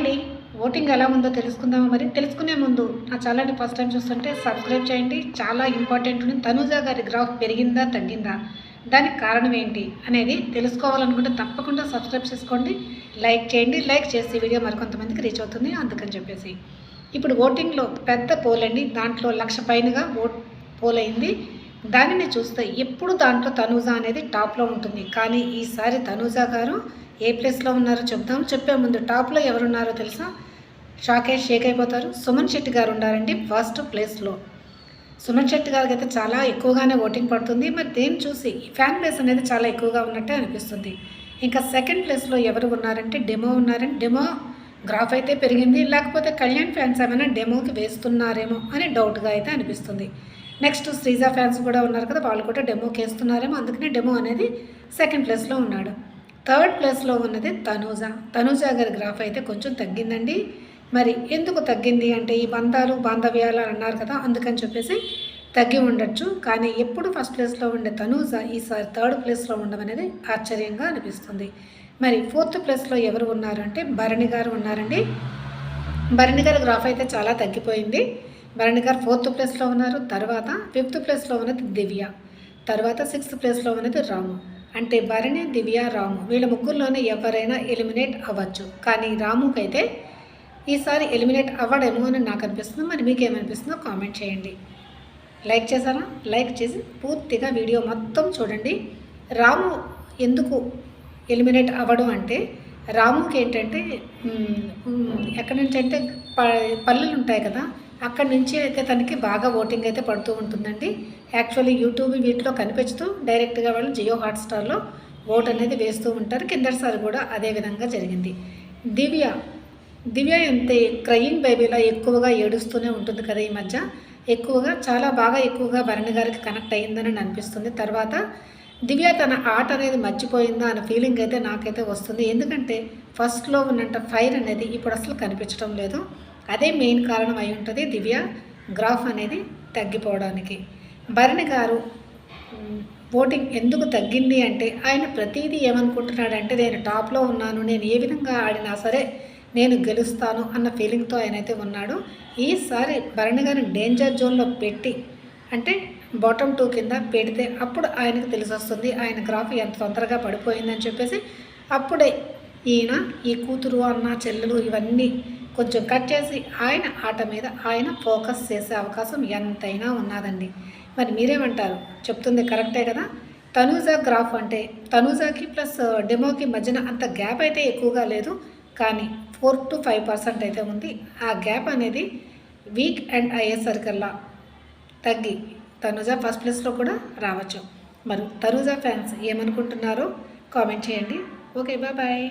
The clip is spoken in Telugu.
అండి ఓటింగ్ ఎలా ఉందో తెలుసుకుందామా మరి? తెలుసుకునే ముందు నా ఛానల్ని ఫస్ట్ టైం చూస్తుంటే సబ్స్క్రైబ్ చేయండి. చాలా ఇంపార్టెంట్ ఉంది. తనూజ గారి గ్రాఫ్ పెరిగిందా తగ్గిందా? దానికి కారణం ఏంటి అనేది తెలుసుకోవాలనుకుంటే తప్పకుండా సబ్స్క్రైబ్ చేసుకోండి. లైక్ చేయండి. లైక్ చేసి వీడియో మరికొంతమందికి రీచ్ అవుతుంది అందుకని చెప్పేసి. ఇప్పుడు ఓటింగ్లో పెద్ద పోల్ అండి. దాంట్లో లక్ష పైనగా ఓట్ పోల్ అయింది. దానిని చూస్తే ఎప్పుడు దాంట్లో తనూజ అనేది టాప్లో ఉంటుంది. కానీ ఈసారి తనూజ గారు ఏ ప్లేస్లో ఉన్నారో చెప్తాం చెప్పే ముందు టాప్లో ఎవరున్నారో తెలుసా? షాకే షేక్ అయిపోతారు. సుమన్ శెట్టి గారు ఉన్నారండి ఫస్ట్ ప్లేస్లో. సుమన్ శెట్టి గారికి అయితే చాలా ఎక్కువగానే ఓటింగ్ పడుతుంది. మరి దేన్ని చూసి ఫ్యాన్ బేస్ అనేది చాలా ఎక్కువగా ఉన్నట్టే అనిపిస్తుంది. ఇంకా సెకండ్ ప్లేస్లో ఎవరు ఉన్నారంటే డెమో ఉన్నారండి. డెమో గ్రాఫ్ అయితే పెరిగింది. లేకపోతే కళ్యాణ్ ఫ్యాన్స్ ఏమైనా డెమోకి వేస్తున్నారేమో అని డౌట్గా అయితే అనిపిస్తుంది. నెక్స్ట్ శ్రీజా ఫ్యాన్స్ కూడా ఉన్నారు కదా వాళ్ళు కూడా డెమోకి వేస్తున్నారేమో అందుకనే డెమో అనేది సెకండ్ ప్లేస్లో ఉన్నాడు. థర్డ్ ప్లేస్లో ఉన్నది తనూజ. తనూజ గారి గ్రాఫ్ అయితే కొంచెం తగ్గిందండి. మరి ఎందుకు తగ్గింది అంటే ఈ బంధాలు బాంధవ్యాలు అన్నారు కదా అందుకని చెప్పేసి తగ్గి ఉండొచ్చు. కానీ ఎప్పుడు ఫస్ట్ ప్లేస్లో ఉండే తనూజ ఈసారి థర్డ్ ప్లేస్లో ఉండడం అనేది ఆశ్చర్యంగా అనిపిస్తుంది. మరి ఫోర్త్ ప్లేస్లో ఎవరు ఉన్నారు అంటే భరణి గారు ఉన్నారండి. భరణి గారి గ్రాఫ్ అయితే చాలా తగ్గిపోయింది. భరణి గారు ఫోర్త్ ప్లేస్లో ఉన్నారు. తర్వాత ఫిఫ్త్ ప్లేస్లో ఉన్నది దివ్య. తర్వాత సిక్స్త్ ప్లేస్లో ఉన్నది రాము. అంటే భరణి దివ్య రాము వీళ్ళ ముగ్గురులోనే ఎవరైనా ఎలిమినేట్ అవ్వచ్చు. కానీ రాముకైతే ఈసారి ఎలిమినేట్ అవ్వడేమో అని నాకు అనిపిస్తుంది. మరి మీకేమనిపిస్తుందో కామెంట్ చేయండి. లైక్ చేశారా? లైక్ చేసి పూర్తిగా వీడియో మొత్తం చూడండి. రాము ఎందుకు ఎలిమినేట్ అవ్వడం అంటే రాముకి ఏంటంటే ఎక్కడి నుంచి అంటే ప పల్లెలు ఉంటాయి కదా అక్కడి నుంచి అయితే తనకి బాగా ఓటింగ్ అయితే పడుతూ ఉంటుందండి. యాక్చువల్లీ యూట్యూబ్ వీటిలో కనిపించుతూ డైరెక్ట్గా వాళ్ళు జియో హాట్స్టార్లో ఓట్ అనేది వేస్తూ ఉంటారు. కిందటిసారి కూడా అదే విధంగా జరిగింది. దివ్య దివ్య అంతే క్రయింగ్ బేబీలో ఎక్కువగా ఏడుస్తూనే ఉంటుంది కదా ఈ మధ్య. ఎక్కువగా చాలా బాగా ఎక్కువగా భరణి గారికి కనెక్ట్ అయ్యిందని అనిపిస్తుంది. తర్వాత దివ్య తన ఆట అనేది మర్చిపోయిందా అనే ఫీలింగ్ అయితే నాకైతే వస్తుంది. ఎందుకంటే ఫస్ట్లో ఉన్నంత ఫైర్ అనేది ఇప్పుడు అసలు కనిపించడం లేదు. అదే మెయిన్ కారణం అయి ఉంటుంది దివ్య గ్రాఫ్ అనేది తగ్గిపోవడానికి. భరణి గారు ఓటింగ్ ఎందుకు తగ్గింది అంటే ఆయన ప్రతిదీ ఏమనుకుంటున్నాడంటే నేను టాప్లో ఉన్నాను నేను ఏ విధంగా ఆడినా సరే నేను గెలుస్తాను అన్న ఫీలింగ్తో ఆయన అయితే ఉన్నాడు. ఈసారి భరణి గారిని డేంజర్ జోన్లో పెట్టి అంటే బాటమ్ టూ కింద పెడితే అప్పుడు ఆయనకు తెలిసి వస్తుంది ఆయన గ్రాఫ్ ఎంత తొందరగా పడిపోయిందని చెప్పేసి. అప్పుడే ఈయన ఈ కూతురు అన్న చెల్లెలు ఇవన్నీ కొంచెం కట్ చేసి ఆయన ఆట మీద ఆయన ఫోకస్ చేసే అవకాశం ఎంతైనా ఉన్నదండి. మరి మీరేమంటారు? చెప్తుంది కరెక్టే కదా? తనూజా గ్రాఫ్ అంటే తనూజాకి ప్లస్ డెమోకి మధ్యన అంత గ్యాప్ అయితే ఎక్కువగా లేదు కానీ ఫోర్ టు ఫైవ్ పర్సెంట్ అయితే ఉంది. ఆ గ్యాప్ అనేది వీక్ అండ్ అయ్యేసరికల్లా తగ్గి తనుజ ఫస్ట్ ప్లేస్లో కూడా రావచ్చు. మరి తనుజ ఫ్యాన్స్ ఏమనుకుంటున్నారో కామెంట్ చేయండి. Okay bye